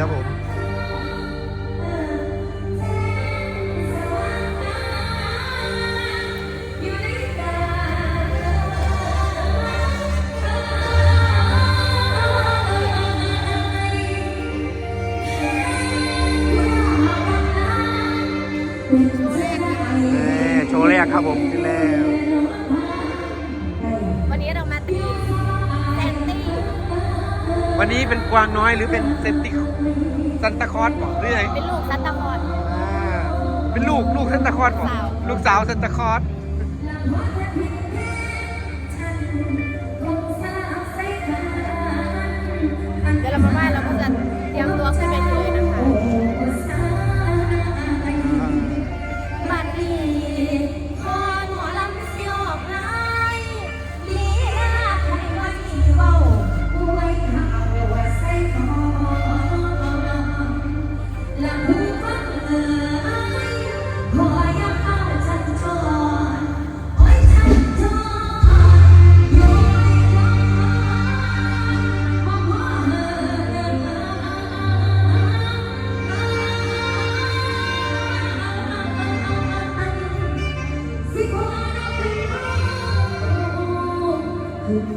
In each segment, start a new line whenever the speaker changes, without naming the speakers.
ครับผม วัน
นี้เป็
นกวางน้อยหรือเป็นเซนติซันตาคลอสบอกหรือไง
เป็นลูกซัตตาคอน
อ่าเป็นลูกลูกซันตาคลอสบอก
สาว
ลูกสาวซันตาคลอส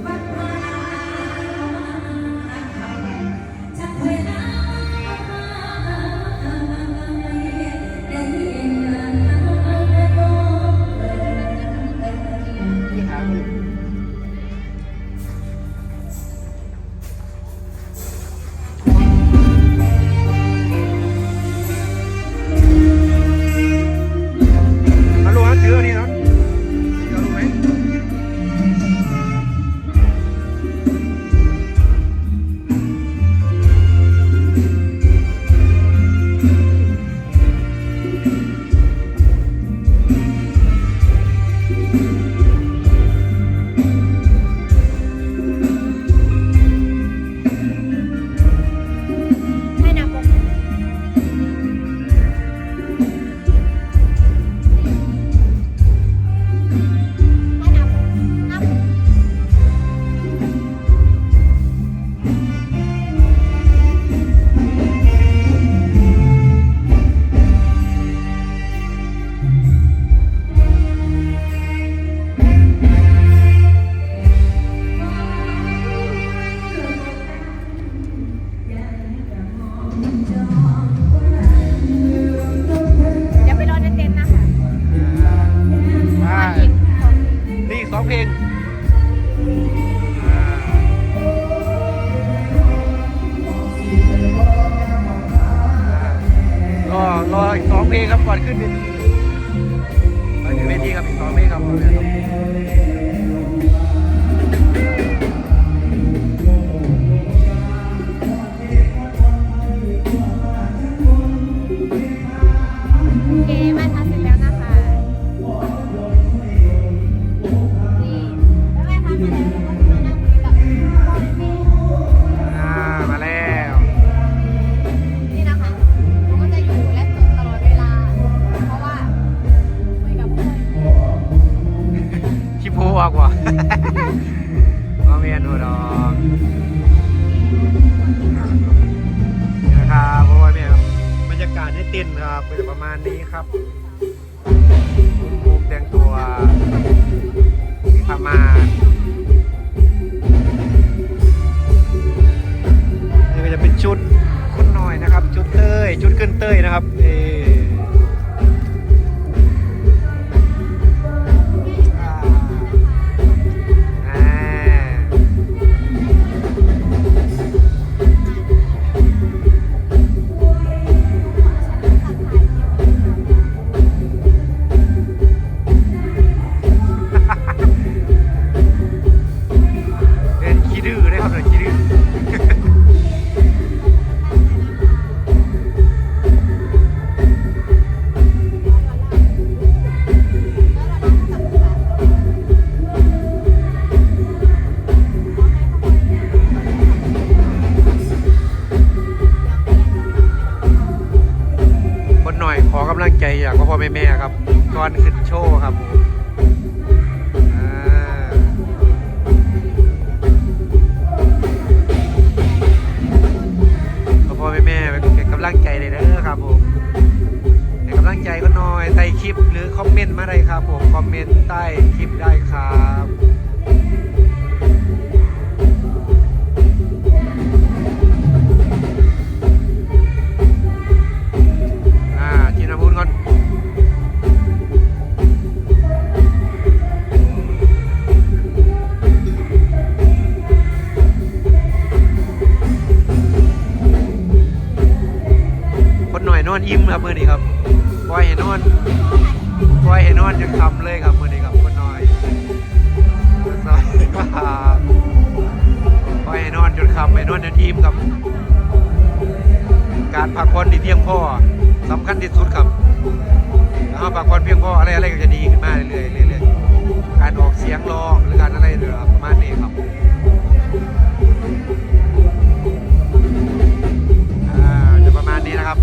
ม เพลงค
รับก่อนขึ้นเวทีไปถึงเวทีครับอีกสองเพลงครับ
เต้น
ครับเป็นประมาณนี้ครับมุมแต่งตัวมีผ้ามานนี่ก็จะเป็นชุดคุณหน่อยนะครับ ชุดเต้ยชุดขึ้นเต้ยนะครับเอ อยากพ่อพ่อแม่แม่ครับก้อนขึ้นโชว์ครับพ่อแม่แม่เป็นกำลังใจเลยนะครับผมเป็นกำลังใจก็น้อยใต้คลิปหรือคอมเมนต์
มาได้ครับผมคอมเมนต์ใต้คลิปได้ครับ คนหน่อยนอนอิ่มครับมื่อนี้ครับปล่อยให้นอนปล่อยให้นอนจนคำเลยครับมื่อนี้ครับคนหน่อยสวัสดีครับปล่อยให้นอนจนคำให้นอนจนอิ่มครับ การพักผ่อนที่เพียงพอสำคัญที่สุดครับถ้าพักผ่อนเพียงพออะไรอะไรก็จะดีขึ้นมาเรื่อยๆเรื่อยๆการออกเสียงร้องหรือการอะไรเรือประมาณนี้ครับอ่าจะประมาณนี้นะครับ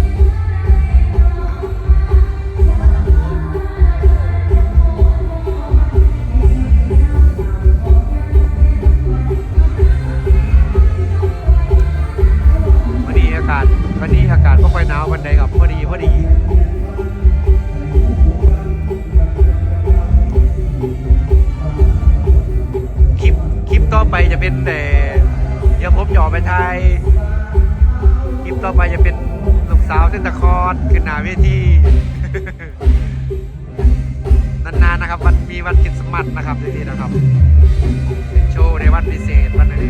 จะเป็นแต่เดี๋ยวผมหย่อไปไทยคลิปต่อไปจะเป็นลูกสาวเส้นตะคอนขึ้นหน้าเวทีนานๆนะครับ วันมีวันคริสต์มาสนะครับนี่นะครับเป็นโชว์ในวันพิเศษวันนี้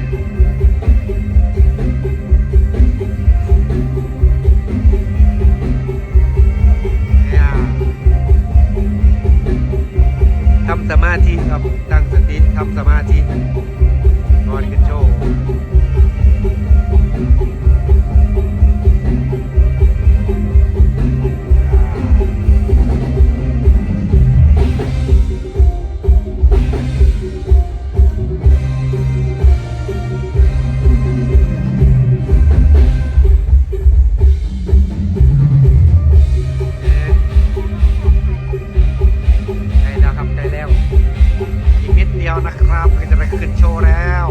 นโชว์แล้ว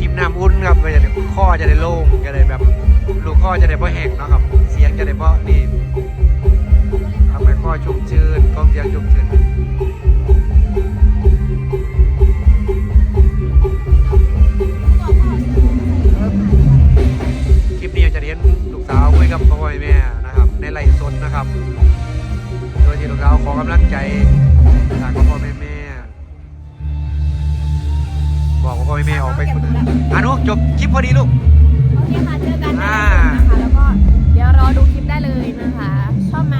จิบน้ำอุ่นครับจะได้ข้อจะได้โล่งจะได้แบบลูกข้อจะได้เพราะแห้งเนาะครับ เสียงจะได้เพราะนี่ทำให้ข้อชุ่มชื้นกล้องเสียงชุ่มชื้นคลิปนี้จะเห็นลูกสาวคุยกับพ่อแม่นะครับ ในไลฟ์สดนะครับ โดยที่ลูกสาวขอกำลังใจจากพ่อแม่ บอกว่าพ่อแม่ออกไปคนอื่นอ่นุ๊กจบคลิปพอดีลูก
โอเคค่ะ เจอกันนะคะ แล้วก็เดี๋ยวรอดูคลิปได้เลยนะคะ ชอบไหม